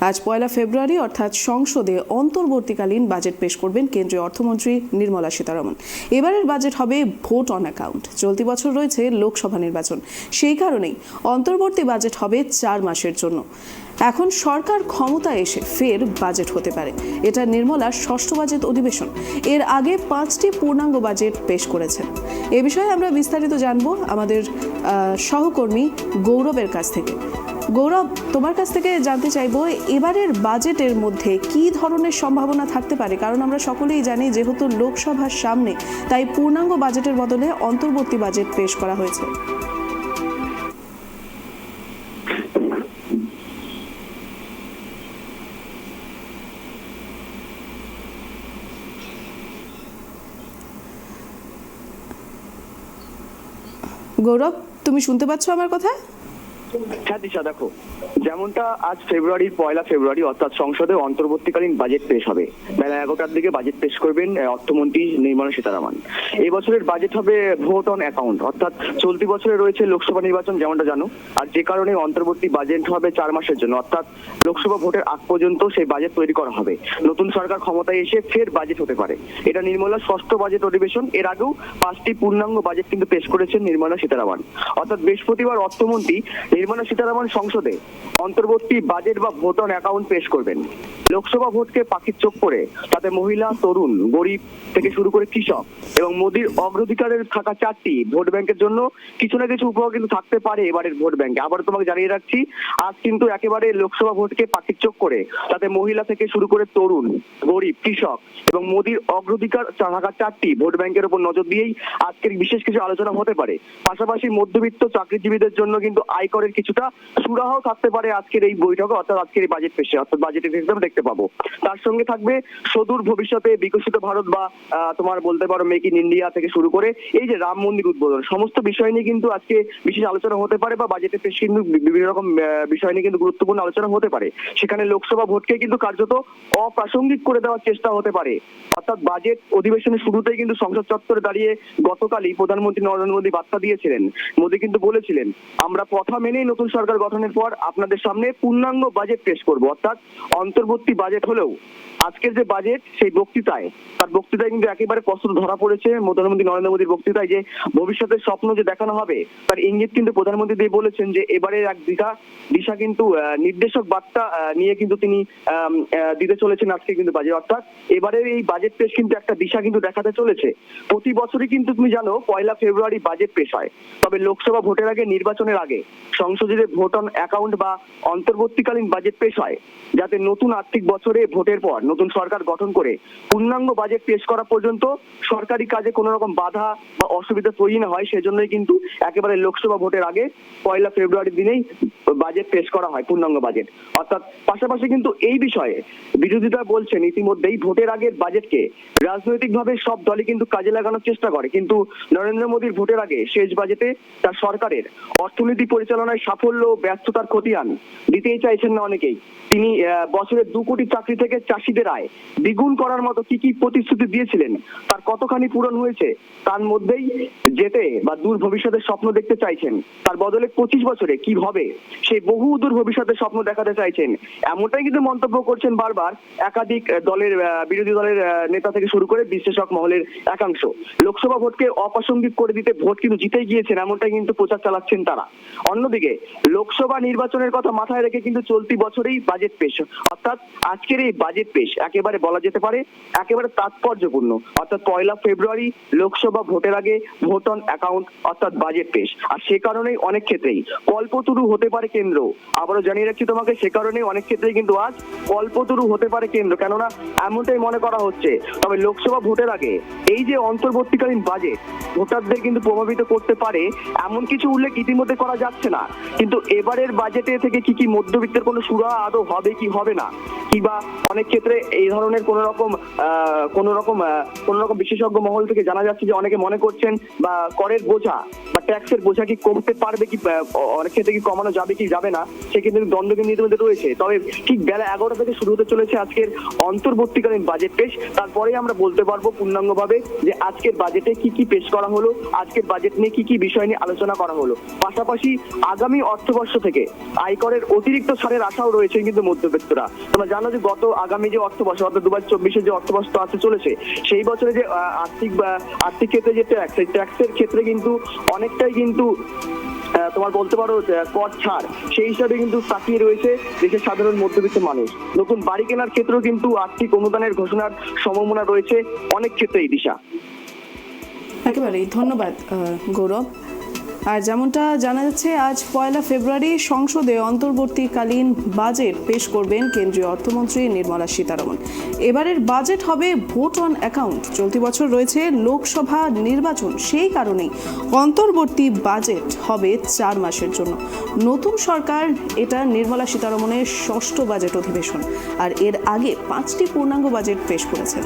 আজ পয়লা ফেব্রুয়ারি, অর্থাৎ সংসদে অন্তর্বর্তীকালীন বাজেট পেশ করবেন কেন্দ্রীয় অর্থমন্ত্রী নির্মলা সীতারমন। এবারের বাজেট হবে ভোট অন অ্যাকাউন্ট। চলতি বছর রয়েছে লোকসভা নির্বাচন। সেই কারণেই অন্তর্বর্তী বাজেট হবে চার মাসের জন্য। এখন সরকার ক্ষমতায় এসে ফের বাজেট হতে পারে। এটা নির্মলার ষষ্ঠ বাজেট অধিবেশন। এর আগে পাঁচটি পূর্ণাঙ্গ বাজেট পেশ করেছেন। এ বিষয়ে আমরা বিস্তারিত জানব আমাদের সহকর্মী গৌরবের কাছ থেকে। গৌরব, তোমার কাছ থেকে জানতে চাইব, এবারের বাজেটের মধ্যে কি ধরনের সম্ভাবনা থাকতে পারে? কারণ আমরা সকলেই জানি যেহেতু লোকসভার সামনে, তাই পূর্ণাঙ্গ বাজেটের বদলে অন্তর্বর্তী বাজেট পেশ করা হয়েছে। গৌরব, তুমি শুনতে পাচ্ছ আমার কথা? দিশা, দেখো। যেমনটা আজ ফেব্রুয়ারির পয়লা ফেব্রুয়ারি, অর্থাৎ সংসদে অন্তর্বর্তীকালীন বাজেট পেশ হবে। বেলা এগারোটার দিকে বাজেট পেশ করবেন অর্থমন্ত্রী নির্মলা সীতারামন। বাজেট হবে ভোট অন অ্যাকাউন্ট অর্থাৎ চলতি বছরে রয়েছে লোকসভা নির্বাচন, যেমনটা জানো। আর যে কারণে অন্তর্বর্তী বাজেট হবে চার মাসের জন্য, অর্থাৎ লোকসভা ভোটের আগ পর্যন্ত সেই বাজেট তৈরি করা হবে। নতুন সরকার ক্ষমতায় এসে ফের বাজেট হতে পারে। এটা নির্মলা ষষ্ঠ বাজেট অধিবেশন। এর আগেও পাঁচটি পূর্ণাঙ্গ বাজেট কিন্তু পেশ করেছেন নির্মলা সীতারামন। অর্থাৎ বৃহস্পতিবার অর্থমন্ত্রী নির্মলা সীতারামন সংসদে অন্তর্বর্তী বাজেট বা ভোট অন অ্যাকাউন্ট পেশ করবেন। লোকসভা ভোটকে পাখির চোখ করে তাতে মহিলা, তরুণ, গরিব থেকে শুরু করে কৃষক এবং মোদির অগ্রাধিকারের থাকা চারটি ভোট ব্যাংকের জন্য কিছু না কিছু উপহার কিন্তু থাকতে পারে এবারের ভোট ব্যাংকে। আবার তোমাকে জানিয়ে রাখছি, আজ কিন্তু একেবারে লোকসভা ভোটকে পাখির চোখ করে তাতে মহিলা থেকে শুরু করে তরুণ, গরিব, কৃষক এবং মোদীর অগ্রাধিকার থাকা চারটি ভোট ব্যাংকের উপর নজর দিয়েই আজকের বিশেষ কিছু আলোচনা হতে পারে। পাশাপাশি মধ্যবিত্ত চাকরিজীবীদের জন্য কিন্তু আয়করের কিছুটা সুরাহাও থাকতে পারে আজকের এই বৈঠকে, অর্থাৎ আজকের এই বাজেট পেশে অর্থাৎ বাজেটের হিসেবে দেখতে পাবো। তার সঙ্গে থাকবে সুদূর ভবিষ্যতে বিকশিত ভারত বা তোমার বলতে পারো মেক ইন ইন্ডিয়া থেকে শুরু করে এই যে রাম মন্দির উদ্বোধন, সমস্ত বিষয় নিয়ে কিন্তু আজকে বিশেষ আলোচনা হতে পারে বা বাজেটের পেশ কিন্তু বিভিন্ন রকম বিষয় নিয়ে কিন্তু গুরুত্বপূর্ণ আলোচনা হতে পারে। সেখানে লোকসভা ভোটকে কিন্তু কার্যত অপ্রাসঙ্গিক করে দেওয়ার চেষ্টা হতে পারে। অর্থাৎ বাজেট অধিবেশনের শুরুতেই কিন্তু সংসদ চত্বরে দাঁড়িয়ে গতকালই প্রধানমন্ত্রী নরেন্দ্র মোদী বার্তা দিয়েছিলেন। মোদী কিন্তু বলেছিলেন, আমরা কথা মেনেই নতুন সরকার গঠনের পর আপনাদের সামনে পূর্ণাঙ্গ বাজেট পেশ করব। অর্থাৎ অন্তর্বর্তী বাজেট হলেও আজকের যে বাজেট সেই বক্তৃতায়। তার বক্তৃতায় কিন্তু একেবারে স্পষ্ট ধরা পড়েছে প্রধানমন্ত্রী নরেন্দ্র মোদীর বক্তৃতায় যে ভবিষ্যতের স্বপ্ন যে দেখানো হবে, তার ইঙ্গিত কিন্তু প্রধানমন্ত্রী দিয়ে বলেছেন যে এবারে এক দিশা দিশা কিন্তু নির্দেশক বার্তা নিয়ে কিন্তু তিনি দিতে চলেছেন আজকে কিন্তু বাজেট অর্থাৎ এবারে এই বাজেট পেশ কিন্তু একটা দিশা কিন্তু দেখাতে চলেছে। প্রতি বছরই কিন্তু তুমি জানো পয়লা ফেব্রুয়ারি বাজেট পেশ হয়। তবে লোকসভা ভোটের আগে, নির্বাচনের আগে সংসদে ভোট অন অ্যাকাউন্ট বা অন্তর্বর্তীকালীন বাজেট পেশ হয়, যাতে নতুন আর্থিক বছরে ভোটের পর নতুন সরকার গঠন করে। পূর্ণাঙ্গ বাজেট পেশ করা পর্যন্ত সরকারি কাজে কোনো রকম বাধা বা অসুবিধা তৈরি না হয়, সেজন্যই কিন্তু একেবারে লোকসভা ভোটের আগে পয়লা ফেব্রুয়ারির দিনেই বাজেট পেশ করা হয়, পূর্ণাঙ্গ বাজেট অর্থাৎ পাশাপাশি কিন্তু এই বিষয়ে বিরোধীরা বলছেন, ইতিমধ্যেই ভোটের আগের বাজেটকে রাজনৈতিকভাবে সব দলই কিন্তু কাজে লাগানোর চেষ্টা করে। কিন্তু নরেন্দ্র মোদীর ভোটের আগে শেষ বাজেটে তার সরকারের অর্থনীতি পরিচালনায় সাফল্য ও ব্যর্থতার খতিয়ান দিতেই চাইছেন না অনেকেই। তিনি বছরে দু কোটি চাকরি থেকে চাষিদের আয়। দ্বিগুণ করার মতো কি কি প্রতিশ্রুতি দিয়েছিলেন? তার কতখানি পূরণ হয়েছে? তার মধ্যেই যেতে বা দূর ভবিষ্যতের স্বপ্ন দেখতে চাইছেন। তার বদলে পঁচিশ বছরে কি হবে? সেই বহু দূর ভবিষ্যতের স্বপ্ন দেখাতে চাইছেন। এমনটাই কিন্তু মন্তব্য করছেন বারবার একাধিক দলের বিরোধী দলের নেতা থেকে শুরু করে বিশ্লেষক মহলের একাংশ। লোকসভা ভোটকে অপ্রাসঙ্গিক করে দিতে ভোট কিন্তু জিতেই গিয়েছেন, এমনটাই কিন্তু প্রচার চালাচ্ছেন তারা। অন্যদিকে লোকসভা নির্বাচনের কথা মাথায় রেখে কিন্তু চলতি বছরেই বাজেট পেশ। অর্থাৎ আজকের এই বাজেট পেশ একেবারে বলা যেতে পারে একেবারে তাৎপর্যপূর্ণ। অর্থাৎ পয়লা ফেব্রুয়ারি লোকসভা ভোটের আগে ভোট অন অ্যাকাউন্ট অর্থাৎ বাজেট পেশ। আর সে কারণেই অনেক ক্ষেত্রেই কল্পতরু হতে পারে কেন্দ্র। আবারও জানিয়ে রাখছি তোমাকে, সে কারণেই অনেক ক্ষেত্রেই কিন্তু আজ কল্পতরু হতে পারে কেন্দ্র। কেননা এমনটাই মনে করা হচ্ছে, তবে লোকসভা ভোটের আগে এই যে অন্তর্বর্তীকালীন বাজেট ভোটারদের কিন্তু প্রভাবিত করতে পারে, এমন কিছু উল্লেখ ইতিমধ্যে করা যাচ্ছে না। কিন্তু এবারের বাজেটে থেকে কি কি মধ্যবিত্তের কোনো সুরা আদৌ হবে কি হবে না? কিংবা অনেক ক্ষেত্রে এই ধরনের কোন রকম কোন রকম কোন রকম বিশেষজ্ঞ মহল থেকে জানা যাচ্ছে যে অনেকে মনে করছেন বা করের বোঝা বা ট্যাক্সের বোঝা কি কমতে পারবে কি অনেক ক্ষেত্রে কি কমানো যাবে কি যাবে না, সে কিন্তু দ্বন্দ্ব কিন্তু ইতিমধ্যে রয়েছে। তবে ঠিক বেলা এগারোটা থেকে শুরু হতে চলেছে আজকের অন্তর্বর্তীকালীন বাজেট পেশ। তারপরে আমরা বলতে পারব পূর্ণাঙ্গভাবে যে আজকের বাজেটে কি কি পেশ করা হলো, আজকের বাজেট নিয়ে কি কি বিষয় নিয়ে আলোচনা করা হলো। পাশাপাশি আগামী অর্থবর্ষ থেকে আয়করের অতিরিক্ত ছাড়ের আশাও রয়েছে কিন্তু মধ্যবিত্তরা। তোমরা জানো যে গত আগামী যে অর্থবর্ষ, অর্থাৎ দু হাজার চব্বিশে যে অর্থবর্ষ আসতে চলেছে, সেই বছরে যে আর্থিক আর্থিক ক্ষেত্রে যে ট্যাক্স সেই ট্যাক্সের ক্ষেত্রে কিন্তু অনেকটাই কিন্তু তোমার বলতে পারো কর ছাড়, সেই হিসাবে কিন্তু তাকিয়ে রয়েছে দেশের সাধারণ মধ্যবিত্ত মানুষ। নতুন বাড়ি কেনার ক্ষেত্রেও কিন্তু আর্থিক অনুদানের ঘোষণার সম্ভাবনা রয়েছে অনেক ক্ষেত্রেই দিশা। একেবারেই, ধন্যবাদ গৌরব। আর যেমনটা জানা যাচ্ছে, আজ পয়লা ফেব্রুয়ারি সংসদে অন্তর্বর্তীকালীন বাজেট পেশ করবেন কেন্দ্রীয় অর্থমন্ত্রী নির্মলা সীতারমন এবারের বাজেট হবে ভোট অন অ্যাকাউন্ট। চলতি বছর রয়েছে লোকসভা নির্বাচন, সেই কারণেই অন্তর্বর্তী বাজেট হবে চার মাসের জন্য। নতুন সরকার, এটা নির্মলা সীতারমনের ষষ্ঠ বাজেট অধিবেশন, আর এর আগে পাঁচটি পূর্ণাঙ্গ বাজেট পেশ করেছেন।